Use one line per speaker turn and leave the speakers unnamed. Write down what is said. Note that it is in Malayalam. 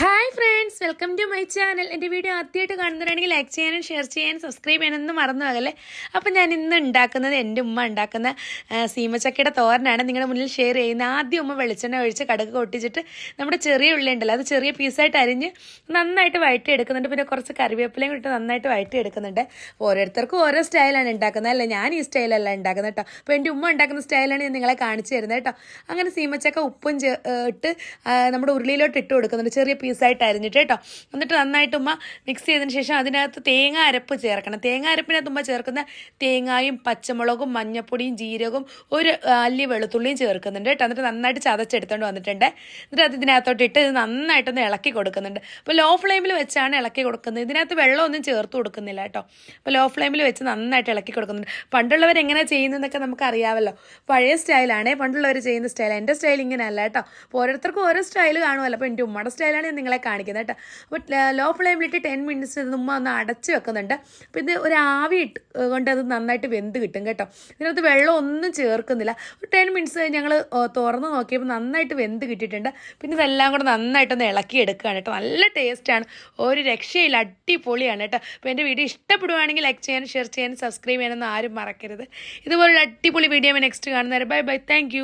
Hi friends welcome to my channel എന്റെ വീഡിയോ ആദ്യമായിട്ട് കാണുന്നവരാണെങ്കിൽ ലൈക്ക് ചെയ്യാനും ഷെയർ ചെയ്യാനും സബ്സ്ക്രൈബ് ചെയ്യാനൊന്നും മറന്നു പോകല്ലേ അപ്പം ഞാൻ ഇന്ന് ഉണ്ടാക്കുന്നത് എന്റെ ഉമ്മ ഉണ്ടാക്കുന്ന സീമച്ചക്കയുടെ തോരനാണ്. നിങ്ങളുടെ മുന്നിൽ ഷെയർ ചെയ്യുന്നത് ആദ്യം ഉമ്മ വെളിച്ചെണ്ണ ഒഴിച്ച് കടുക് കൊട്ടിച്ചിട്ട് നമ്മുടെ ചെറിയ ഉള്ളി ഉണ്ടല്ലോ അത് ചെറിയ പീസായിട്ട് അരിഞ്ഞ് നന്നായിട്ട് വഴറ്റി എടുക്കുന്നുണ്ട് പിന്നെ കുറച്ച് കറിവേപ്പിലയും ഇട്ട് നന്നായിട്ട് വഴറ്റി എടുക്കുന്നുണ്ട് ഓരോരുത്തർക്കും ഓരോ സ്റ്റൈലാണ് ഉണ്ടാക്കുന്നത്. അല്ലേ ഞാൻ ഈ സ്റ്റൈലല്ല ഉണ്ടാക്കുന്നത് കേട്ടോ അപ്പോൾ എന്റെ ഉമ്മ ഉണ്ടാക്കുന്ന സ്റ്റൈലാണ് ഞാൻ നിങ്ങളെ കാണിച്ചു തരുന്നത് കേട്ടോ അങ്ങനെ സീമച്ചക്ക ഉപ്പും ഇട്ട് നമ്മുടെ ഉരുളിയിലോട്ട് ഇട്ട് കൊടുക്കുന്നുണ്ട്. ചെറിയ പീസായിട്ട് അരിഞ്ഞിട്ട് കേട്ടോ. എന്നിട്ട് നന്നായിട്ട് ഉമ്മ മിക്സ് ചെയ്തതിന് ശേഷം അതിനകത്ത് തേങ്ങ അരപ്പ് ചേർക്കണം. തേങ്ങ അരപ്പിനകത്ത് ഉമ്മ ചേർക്കുന്ന തേങ്ങായും പച്ചമുളകും മഞ്ഞപ്പൊടിയും ജീരകവും ഒരു അല്ലി വെളുത്തുള്ളിയും ചേർക്കുന്നുണ്ട് കേട്ടോ. എന്നിട്ട് നന്നായിട്ട് ചതച്ചെടുത്തോണ്ട് വന്നിട്ടുണ്ട്. എന്നിട്ട് അത് ഇതിനകത്തോട്ട് ഇട്ട് ഇത് നന്നായിട്ടൊന്ന് ഇളക്കി കൊടുക്കുന്നുണ്ട്. അപ്പോൾ ലോ ഫ്ലെയിമിൽ വെച്ചാണ് ഇളക്കി കൊടുക്കുന്നത്. ഇതിനകത്ത് വെള്ളമൊന്നും ചേർത്ത് കൊടുക്കുന്നില്ല കേട്ടോ. അപ്പോൾ ലോ ഫ്ലെയിമിൽ വെച്ച് നന്നായിട്ട് ഇളക്കി കൊടുക്കുന്നുണ്ട്. പണ്ടുള്ളവർ എങ്ങനെ ചെയ്യുന്നതെന്നൊക്കെ നമുക്ക് അറിയാമല്ലോ പഴയ സ്റ്റൈലാണേ പണ്ടുള്ളവർ ചെയ്യുന്ന സ്റ്റൈൽ. എന്റെ സ്റ്റൈൽ ഇങ്ങനെ അല്ല കേട്ടോ ഓരോരുത്തർക്കും ഓരോ സ്റ്റൈൽ കാണുമല്ലോ. അപ്പോൾ എന്റെ ഉമ്മയുടെ സ്റ്റൈലാണ് ഞാൻ നിങ്ങളെ കാണിക്കുന്നത് കേട്ടോ. അപ്പോൾ ലോ ഫ്ലെയിമിലിട്ട് ടെൻ മിനിറ്റ്സ് ഉമ്മ ഒന്ന് അടച്ച് വെക്കുന്നുണ്ട്. അപ്പോൾ ഇത് ഒരു ആവി കൊണ്ട് അത് നന്നായിട്ട് വെന്ത് കിട്ടും കേട്ടോ. ഇതിനകത്ത് വെള്ളം ഒന്നും ചേർക്കുന്നില്ല. ഒരു ടെൻ മിനിറ്റ്സ് ഞങ്ങൾ തുറന്ന് നോക്കിയപ്പോൾ നന്നായിട്ട് വെന്ത് കിട്ടിയിട്ടുണ്ട്. പിന്നെ ഇതെല്ലാം കൂടെ നന്നായിട്ടൊന്ന് ഇളക്കി എടുക്കുകയാണ് കേട്ടോ. നല്ല ടേസ്റ്റാണ് ഒരു രക്ഷയില്ല. അടിപൊളിയാണ് കേട്ടോ. അപ്പോൾ എന്റെ വീഡിയോ ഇഷ്ടപ്പെടുവാണെങ്കിൽ ലൈക്ക് ചെയ്യാനും ഷെയർ ചെയ്യാനും സബ്സ്ക്രൈബ് ചെയ്യാനൊന്നും ആരും മറക്കരുത്. ഇതുപോലുള്ള അടിപൊളി വീഡിയോ നെക്സ്റ്റ് കാണുന്നവരെ. Bye bye. താങ്ക്